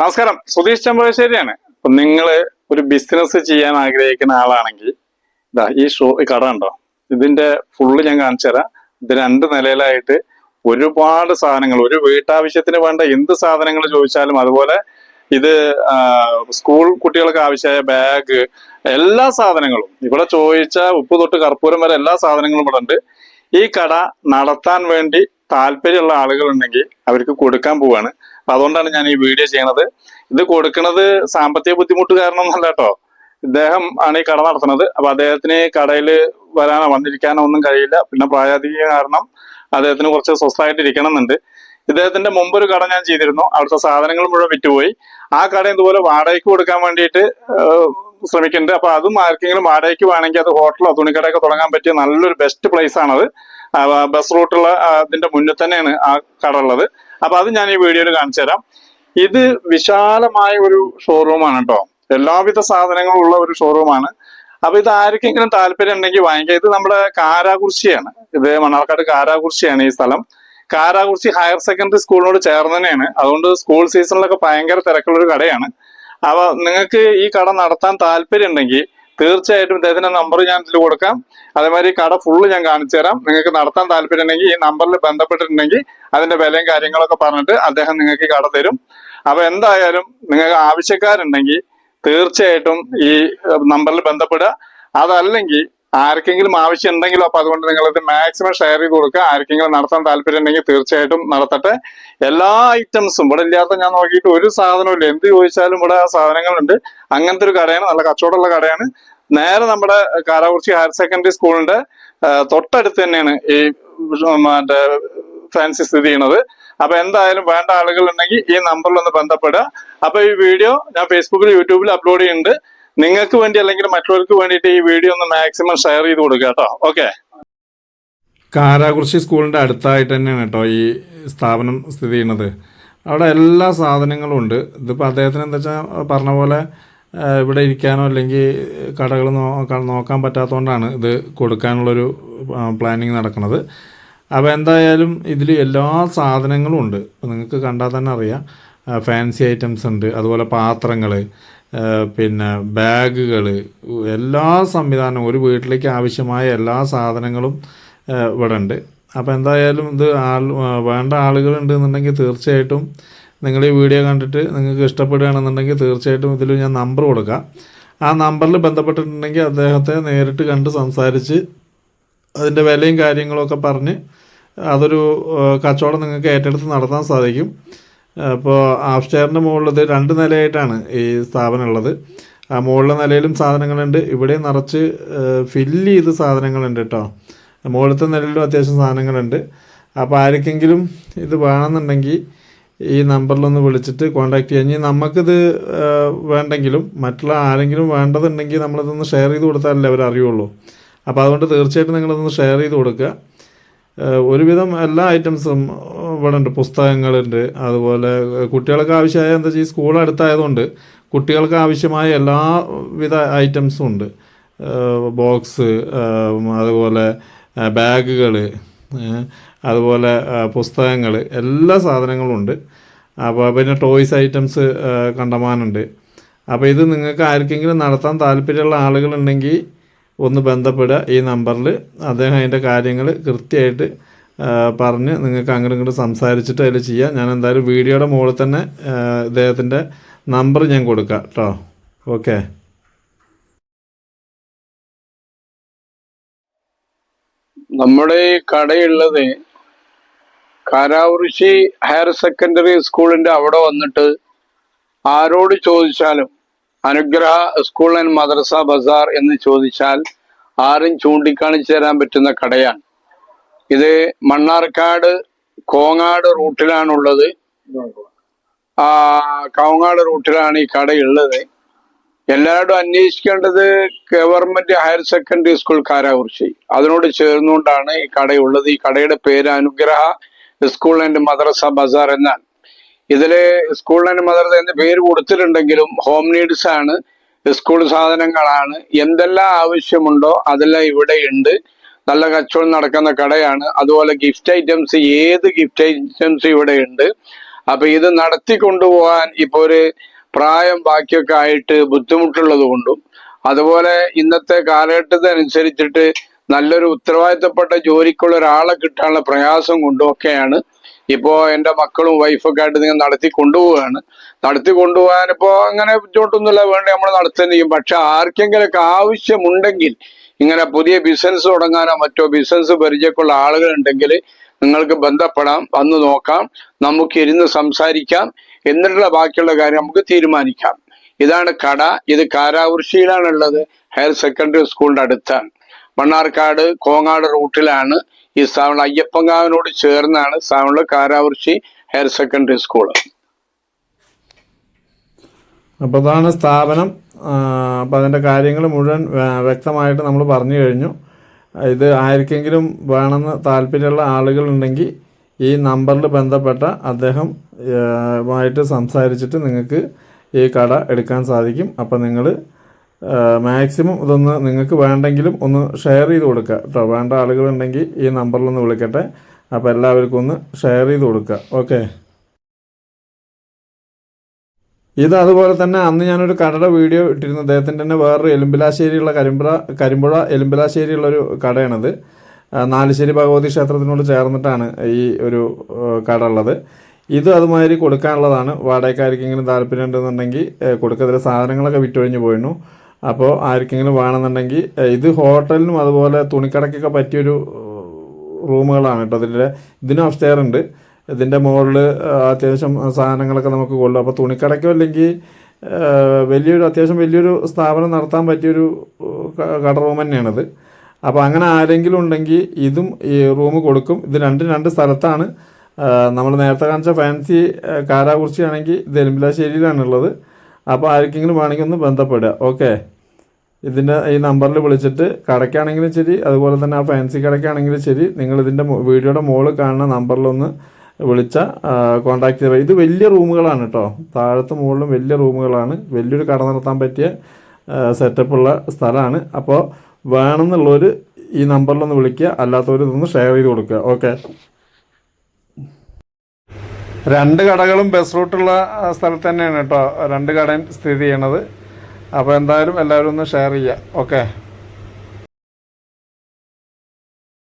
നമസ്കാരം. സുധീഷ് ചെമ്പകശ്ശേരിയാണ് അപ്പൊ നിങ്ങൾ ഒരു ബിസിനസ് ചെയ്യാൻ ആഗ്രഹിക്കുന്ന ആളാണെങ്കിൽ ഇതാ ഈ ഷോ കട ഉണ്ടോ ഇതിന്റെ ഫുള്ള് ഞാൻ കാണിച്ചു തരാം. ഇത് രണ്ട് നിലയിലായിട്ട് ഒരുപാട് സാധനങ്ങൾ ഒരു വീട്ടാവശ്യത്തിന് വേണ്ട എന്ത് സാധനങ്ങൾ ചോദിച്ചാലും അതുപോലെ ഇത് സ്കൂൾ കുട്ടികൾക്ക് ആവശ്യമായ ബാഗ് എല്ലാ സാധനങ്ങളും ഇവിടെ ചോദിച്ച ഉപ്പ് തൊട്ട് കർപ്പൂരം വരെ എല്ലാ സാധനങ്ങളും ഇവിടെ ഉണ്ട്. ഈ കട നടത്താൻ വേണ്ടി താല്പര്യമുള്ള ആളുകളുണ്ടെങ്കിൽ അവർക്ക് കൊടുക്കാൻ പോവാണ്. അപ്പൊ അതുകൊണ്ടാണ് ഞാൻ ഈ വീഡിയോ ചെയ്യണത്. ഇത് കൊടുക്കുന്നത് സാമ്പത്തിക ബുദ്ധിമുട്ട് കാരണം ഒന്നല്ല കേട്ടോ. ഇദ്ദേഹം ആണ് ഈ കട നടത്തുന്നത്. അപ്പൊ അദ്ദേഹത്തിന് കടയിൽ വരാനോ വന്നിരിക്കാനോ ഒന്നും കഴിയില്ല. പിന്നെ പ്രായാധിക കാരണം അദ്ദേഹത്തിന് കുറച്ച് സ്വസ്ഥമായിട്ട് ഇരിക്കണം എന്നുണ്ട് ഇദ്ദേഹത്തിന്റെ മുമ്പ് ഒരു കട ഞാൻ ചെയ്തിരുന്നു. അവിടുത്തെ സാധനങ്ങൾ മുഴുവൻ വിറ്റുപോയി. ആ കട ഇതുപോലെ വാടകയ്ക്ക് കൊടുക്കാൻ വേണ്ടിയിട്ട് ശ്രമിക്കുന്നുണ്ട്. അപ്പൊ അതും ആർക്കെങ്കിലും വാടകയ്ക്ക് വേണമെങ്കിൽ അത് ഹോട്ടലോ തുണിക്കടയൊക്കെ തുടങ്ങാൻ പറ്റിയ നല്ലൊരു ബെസ്റ്റ് പ്ലേസ് ആണത്. ബസ് റൂട്ടുള്ള അതിന്റെ മുന്നിൽ തന്നെയാണ് ആ കട ഉള്ളത്. അപ്പൊ അത് ഞാൻ ഈ വീഡിയോയിൽ കാണിച്ചു തരാം. ഇത് വിശാലമായ ഒരു ഷോറൂമാണ് കേട്ടോ എല്ലാവിധ സാധനങ്ങളും ഉള്ള ഒരു ഷോറൂമാണ് അപ്പൊ ഇത് ആർക്കെങ്കിലും താല്പര്യം ഉണ്ടെങ്കിൽ വാങ്ങിക്കാം. ഇത് നമ്മുടെ കാരാകുർശിയാണ് ഇത് മണ്ണാർക്കാട് കാരാകുർശിയാണ് ഈ സ്ഥലം. കാരാകുർശി ഹയർ സെക്കൻഡറി സ്കൂളിനോട് ചേർന്ന് തന്നെയാണ്. അതുകൊണ്ട് സ്കൂൾ സീസണിലൊക്കെ ഭയങ്കര തിരക്കുള്ള ഒരു കടയാണ്. അപ്പൊ നിങ്ങൾക്ക് ഈ കട നടത്താൻ താല്പര്യം ഉണ്ടെങ്കിൽ തീർച്ചയായിട്ടും ഇദ്ദേഹത്തിന്റെ നമ്പർ ഞാൻ ഇതിൽ കൊടുക്കാം. അതേമാതിരി കട ഫുള്ള് ഞാൻ കാണിച്ചു തരാം. നിങ്ങൾക്ക് നടത്താൻ താല്പര്യം ഉണ്ടെങ്കിൽ ഈ നമ്പറിൽ ബന്ധപ്പെട്ടിട്ടുണ്ടെങ്കിൽ അതിന്റെ വിലയും കാര്യങ്ങളൊക്കെ പറഞ്ഞിട്ട് അദ്ദേഹം നിങ്ങൾക്ക് കട തരും. അപ്പൊ എന്തായാലും നിങ്ങൾക്ക് ആവശ്യക്കാരുണ്ടെങ്കിൽ തീർച്ചയായിട്ടും ഈ നമ്പറിൽ ബന്ധപ്പെടുക. അതല്ലെങ്കിൽ ആർക്കെങ്കിലും ആവശ്യം ഉണ്ടെങ്കിലോ അപ്പൊ അതുകൊണ്ട് നിങ്ങൾ ഇത് മാക്സിമം ഷെയർ ചെയ്ത് കൊടുക്കുക. ആർക്കെങ്കിലും നടത്താൻ താല്പര്യം ഉണ്ടെങ്കിൽ തീർച്ചയായിട്ടും നടത്തട്ടെ. എല്ലാ ഐറ്റംസും ഇവിടെ ഇല്ലാത്ത ഞാൻ നോക്കിയിട്ട് ഒരു സാധനവും ഇല്ല എന്ത് ചോദിച്ചാലും ഇവിടെ സാധനങ്ങളുണ്ട്. അങ്ങനത്തെ ഒരു കടയാണ് നല്ല കച്ചവടമുള്ള കടയാണ്. നേരെ നമ്മുടെ കാരാകുറിച്ചി ഹയർ സെക്കൻഡറി സ്കൂളിന്റെ തൊട്ടടുത്ത് തന്നെയാണ് ഈ മറ്റേ ഫാൻസി സ്ഥിതി ചെയ്യുന്നത്. അപ്പൊ എന്തായാലും വേണ്ട ആളുകൾ ഉണ്ടെങ്കിൽ ഈ നമ്പറിൽ ഒന്ന് ബന്ധപ്പെടുക. അപ്പൊ ഈ വീഡിയോ ഞാൻ ഫേസ്ബുക്കിൽ യൂട്യൂബിൽ അപ്ലോഡ് ചെയ്യുന്നുണ്ട്. നിങ്ങൾക്ക് വേണ്ടി അല്ലെങ്കിൽ മറ്റുള്ളവർക്ക് വേണ്ടിയിട്ട് ഈ വീഡിയോ ഒന്ന് മാക്സിമം ഷെയർ ചെയ്ത് കൊടുക്കുക കേട്ടോ. ഓക്കെ കാരാകുറിശി സ്കൂളിന്റെ അടുത്തായിട്ട് തന്നെയാണ് കേട്ടോ ഈ സ്ഥാപനം സ്ഥിതി ചെയ്യുന്നത്. അവിടെ എല്ലാ സാധനങ്ങളും ഉണ്ട്. ഇതിപ്പോൾ അദ്ദേഹത്തിന് എന്താ വെച്ചാൽ പറഞ്ഞ പോലെ ഇവിടെ ഇരിക്കാനോ അല്ലെങ്കിൽ കടകൾ നോക്കാൻ പറ്റാത്തതുകൊണ്ടാണ് ഇത് കൊടുക്കാനുള്ളൊരു പ്ലാനിങ് നടക്കുന്നത്. അപ്പോൾ എന്തായാലും ഇതിൽ എല്ലാ സാധനങ്ങളും ഉണ്ട്. നിങ്ങൾക്ക് കണ്ടാൽ തന്നെ അറിയാം. ഫാൻസി ഐറ്റംസ് ഉണ്ട്. അതുപോലെ പാത്രങ്ങൾ പിന്നെ ബാഗുകൾ എല്ലാ സംവിധാനവും ഒരു വീട്ടിലേക്ക് ആവശ്യമായ എല്ലാ സാധനങ്ങളും ഇവിടെ ഉണ്ട് അപ്പോൾ എന്തായാലും ഇത് ആൾ വേണ്ട ആളുകളുണ്ട് എന്നുണ്ടെങ്കിൽ തീർച്ചയായിട്ടും നിങ്ങൾ ഈ വീഡിയോ കണ്ടിട്ട് നിങ്ങൾക്ക് ഇഷ്ടപ്പെടുകയാണെന്നുണ്ടെങ്കിൽ തീർച്ചയായിട്ടും ഇതിൽ ഞാൻ നമ്പർ കൊടുക്കാം. ആ നമ്പറിൽ ബന്ധപ്പെട്ടിട്ടുണ്ടെങ്കിൽ അദ്ദേഹത്തെ നേരിട്ട് കണ്ട് സംസാരിച്ച് അതിന്റെ വിലയും കാര്യങ്ങളൊക്കെ പറഞ്ഞ് അതൊരു കച്ചവടം നിങ്ങൾക്ക് ഏറ്റെടുത്ത് നടത്താൻ സാധിക്കും. അപ്പോൾ സ്റ്റെയറിന്റെ മുകളിലത് രണ്ട് നിലയായിട്ടാണ് ഈ സ്ഥാപനം ഉള്ളത് ആ മുകളിലെ നിലയിലും സാധനങ്ങളുണ്ട്. ഇവിടെ നിറച്ച് ഫില്ല് ചെയ്ത് സാധനങ്ങളുണ്ട് കേട്ടോ. മുകളിലത്തെ നിലയിലും അത്യാവശ്യം സാധനങ്ങളുണ്ട്. അപ്പോൾ ആർക്കെങ്കിലും ഇത് വേണമെന്നുണ്ടെങ്കിൽ ഈ നമ്പറിലൊന്ന് വിളിച്ചിട്ട് കോൺടാക്ട് ചെയ്യാം. ഇനി നമുക്കിത് വേണ്ടെങ്കിലും മറ്റുള്ള ആരെങ്കിലും വേണ്ടതുണ്ടെങ്കിൽ നമ്മളിതൊന്ന് ഷെയർ ചെയ്ത് കൊടുത്താലല്ലേ അവർ അറിയുള്ളൂ. അപ്പോൾ അതുകൊണ്ട് തീർച്ചയായിട്ടും നിങ്ങളിതൊന്ന് ഷെയർ ചെയ്ത് കൊടുക്കുക. ഒരുവിധം എല്ലാ ഐറ്റംസും ഇവിടെ ഉണ്ട് പുസ്തകങ്ങളുണ്ട്. അതുപോലെ കുട്ടികൾക്ക് ആവശ്യമായ എന്താ വെച്ചാൽ സ്കൂൾ അടുത്തായതുകൊണ്ട് കുട്ടികൾക്ക് ആവശ്യമായ എല്ലാവിധ ഐറ്റംസും ഉണ്ട്. ബോക്സ് അതുപോലെ ബാഗുകൾ അതുപോലെ പുസ്തകങ്ങൾ എല്ലാ സാധനങ്ങളും ഉണ്ട്. അപ്പോൾ പിന്നെ ടോയ്സ് ഐറ്റംസ് കണ്ടമാനുണ്ട് അപ്പോൾ ഇത് നിങ്ങൾക്ക് ആർക്കെങ്കിലും നടത്താൻ താല്പര്യമുള്ള ആളുകളുണ്ടെങ്കിൽ ഒന്ന് ബന്ധപ്പെടുക. ഈ നമ്പറിൽ അദ്ദേഹം അതിന്റെ കാര്യങ്ങൾ കൃത്യമായിട്ട് പറഞ്ഞ് നിങ്ങൾക്ക് അങ്ങോട്ട് ഇങ്ങോട്ട് സംസാരിച്ചിട്ട് അതിൽ ചെയ്യാം. ഞാൻ എന്തായാലും വീഡിയോയുടെ മുകളിൽ തന്നെ ഇദ്ദേഹത്തിന്റെ നമ്പർ ഞാൻ കൊടുക്കാം കേട്ടോ ഓക്കെ. നമ്മുടെ കടയുള്ളത് കാരാകുറിശി ഹയർ സെക്കൻഡറി സ്കൂളിന്റെ അവിടെ വന്നിട്ട് ആരോട് ചോദിച്ചാലും അനുഗ്രഹ സ്കൂൾ ആൻഡ് മദ്രസ ബസാർ എന്ന് ചോദിച്ചാൽ ആരും ചൂണ്ടിക്കാണിച്ചു തരാൻ പറ്റുന്ന കടയാണ്. ഇത് മണ്ണാർക്കാട് കോങ്ങാട് റൂട്ടിലാണുള്ളത്. ആ കോങ്ങാട് റൂട്ടിലാണ് ഈ കടയുള്ളത്. എല്ലാവരും അന്വേഷിക്കേണ്ടത് government higher secondary school Karakurissi അതിനോട് ചേർന്നുകൊണ്ടാണ് ഈ കടയുള്ളത്. ഈ കടയുടെ പേര് അനുഗ്രഹ സ്കൂൾ ആൻഡ് മദ്രസ ബസാർ എന്നാണ്. ഇതിൽ സ്കൂൾ ആൻഡ് മദ്രസ എന്ന പേര് കൊടുത്തിട്ടുണ്ടെങ്കിലും ഹോം നീഡ്സ് ആണ് സ്കൂൾ സാധനങ്ങളാണ്. എന്തെല്ലാം ആവശ്യമുണ്ടോ അതെല്ലാം ഇവിടെ ഉണ്ട്. നല്ല കച്ചവടം നടക്കുന്ന കടയാണ്. അതുപോലെ ഗിഫ്റ്റ് ഐറ്റംസ് ഏത് ഗിഫ്റ്റ് ഐറ്റംസ് ഇവിടെ ഉണ്ട്. അപ്പൊ ഇത് നടത്തി കൊണ്ടുപോകാൻ ഇപ്പൊ ഒരു പ്രായം ബാക്കിയൊക്കെ ആയിട്ട് ബുദ്ധിമുട്ടുള്ളത് കൊണ്ടും അതുപോലെ ഇന്നത്തെ കാലഘട്ടത്തിനനുസരിച്ചിട്ട് നല്ലൊരു ഉത്തരവാദിത്തപ്പെട്ട ജോലിക്കുള്ള ഒരാളെ കിട്ടാനുള്ള പ്രയാസം കൊണ്ടും ഒക്കെയാണ് ഇപ്പോ എന്റെ മക്കളും വൈഫൊക്കെ ആയിട്ട് നിങ്ങൾ നടത്തി കൊണ്ടുപോവുകയാണ്. നടത്തി കൊണ്ടുപോകാൻ ഇപ്പോ അങ്ങനെ ബുദ്ധിമുട്ടൊന്നുമില്ല. വേണ്ടി നമ്മൾ നടത്തുകയും പക്ഷെ ആർക്കെങ്കിലൊക്കെ ആവശ്യമുണ്ടെങ്കിൽ ഇങ്ങനെ പുതിയ ബിസിനസ് തുടങ്ങാനോ മറ്റോ ബിസിനസ് പരിചയക്കുള്ള ആളുകൾ ഉണ്ടെങ്കിൽ നിങ്ങൾക്ക് ബന്ധപ്പെടാം. വന്ന് നോക്കാം. നമുക്ക് ഇരുന്ന് സംസാരിക്കാം. എന്നിട്ടുള്ള ബാക്കിയുള്ള കാര്യം നമുക്ക് തീരുമാനിക്കാം. ഇതാണ് കട. ഇത് കാരാവൃഷിയിലാണ് ഉള്ളത് ഹയർ സെക്കൻഡറി സ്കൂളിന്റെ അടുത്താണ്. മണ്ണാർക്കാട് കോങ്ങാട് റൂട്ടിലാണ് ഈ സ്ഥാപനം അയ്യപ്പങ്കാവിനോട് ചേർന്നാണ് സ്ഥാപനം കാരാവൃഷി ഹയർ സെക്കൻഡറി സ്കൂൾ അപ്പോൾ അതാണ് സ്ഥാപനം അപ്പോൾ അതിന്റെ കാര്യങ്ങൾ മുഴുവൻ വ്യക്തമായിട്ട് നമ്മൾ പറഞ്ഞു കഴിഞ്ഞു. ഇത് ആർക്കെങ്കിലും വേണമെന്ന് താല്പര്യമുള്ള ആളുകളുണ്ടെങ്കിൽ ഈ നമ്പറിൽ ബന്ധപ്പെട്ട അദ്ദേഹം ആയിട്ട് സംസാരിച്ചിട്ട് നിങ്ങൾക്ക് ഈ കട എടുക്കാൻ സാധിക്കും. അപ്പോൾ നിങ്ങൾ മാക്സിമം ഇതൊന്ന് നിങ്ങൾക്ക് വേണ്ടെങ്കിലും ഒന്ന് ഷെയർ ചെയ്ത് കൊടുക്കുക കേട്ടോ. വേണ്ട ആളുകളുണ്ടെങ്കിൽ ഈ നമ്പറിലൊന്ന് വിളിക്കട്ടെ. അപ്പോൾ എല്ലാവർക്കും ഒന്ന് ഷെയർ ചെയ്ത് കൊടുക്കുക. ഓക്കെ. ഇത് അതുപോലെ തന്നെ അന്ന് ഞാനൊരു കടയുടെ വീഡിയോ ഇട്ടിരുന്നു. അദ്ദേഹത്തിന്റെ തന്നെ വേറൊരു എലുമ്പിലാശ്ശേരിയുള്ള കരിമ്പുഴ കരിമ്പുഴ എലുമ്പിലാശ്ശേരിയുള്ള ഒരു കടയാണിത് നാലുശ്ശേരി ഭഗവതി ക്ഷേത്രത്തിനോട് ചേർന്നിട്ടാണ് ഈ ഒരു കട ഉള്ളത്. ഇത് അതുമാതിരി കൊടുക്കാനുള്ളതാണ്. വാടകയ്ക്കാർക്കെങ്കിലും താല്പര്യം ഉണ്ടെന്നുണ്ടെങ്കിൽ കൊടുക്കത്തിലെ സാധനങ്ങളൊക്കെ വിറ്റൊഴിഞ്ഞ് പോയിരുന്നു. അപ്പോൾ ആർക്കെങ്കിലും വേണമെന്നുണ്ടെങ്കിൽ ഇത് ഹോട്ടലിനും അതുപോലെ തുണിക്കടയ്ക്കൊക്കെ പറ്റിയൊരു റൂമുകളാണ് കേട്ടോ. അതിന്റെ ഇതിനും അപ്സ്റ്റെയർ ഉണ്ട്. ഇതിന്റെ മുകളിൽ അത്യാവശ്യം സാധനങ്ങളൊക്കെ നമുക്ക് കൊള്ളും. അപ്പോൾ തുണിക്കടയ്ക്കോ അല്ലെങ്കിൽ വലിയൊരു അത്യാവശ്യം വലിയൊരു സ്ഥാപനം നടത്താൻ പറ്റിയൊരു കട റൂം തന്നെയാണിത്. അപ്പോൾ അങ്ങനെ ആരെങ്കിലും ഉണ്ടെങ്കിൽ ഇതും ഈ റൂം കൊടുക്കും. ഇത് രണ്ടും രണ്ട് സ്ഥലത്താണ്. നമ്മൾ നേരത്തെ കാണിച്ച ഫാൻസി കാരാകുറിച്ചിയാണെങ്കിൽ ഇത് എലുമ്പിലാശ്ശേരിയിലാണുള്ളത്. അപ്പോൾ ആർക്കെങ്കിലും വേണമെങ്കിൽ ഒന്ന് ബന്ധപ്പെടുക. ഓക്കെ. ഇതിന്റെ ഈ നമ്പറിൽ വിളിച്ചിട്ട് കടയ്ക്കാണെങ്കിലും ശരി അതുപോലെ തന്നെ ആ ഫാൻസി കടയ്ക്കാണെങ്കിലും ശരി. നിങ്ങൾ ഇതിന്റെ വീഡിയോയുടെ മുകളിൽ കാണുന്ന നമ്പറിലൊന്ന് വിളിച്ചാൽ കോൺടാക്ട് ചെയ്ത ഇത് വലിയ റൂമുകളാണ് കേട്ടോ താഴത്തെ മുകളിലും വലിയ റൂമുകളാണ്. വലിയൊരു കട നടത്താൻ പറ്റിയ സെറ്റപ്പുള്ള സ്ഥലമാണ്. അപ്പോൾ വേണമെന്നുള്ളവർ ഈ നമ്പറിലൊന്ന് വിളിക്കുക. അല്ലാത്തവർ ഇതൊന്ന് ഷെയർ ചെയ്ത് കൊടുക്കുക. ഓക്കെ രണ്ട് കടകളും ബസ് റൂട്ടുള്ള സ്ഥലത്ത് തന്നെയാണ് കേട്ടോ രണ്ട് കടയും സ്ഥിതി ചെയ്യണത്. അപ്പോൾ എന്തായാലും എല്ലാവരും ഒന്ന് ഷെയർ ചെയ്യുക. ഓക്കെ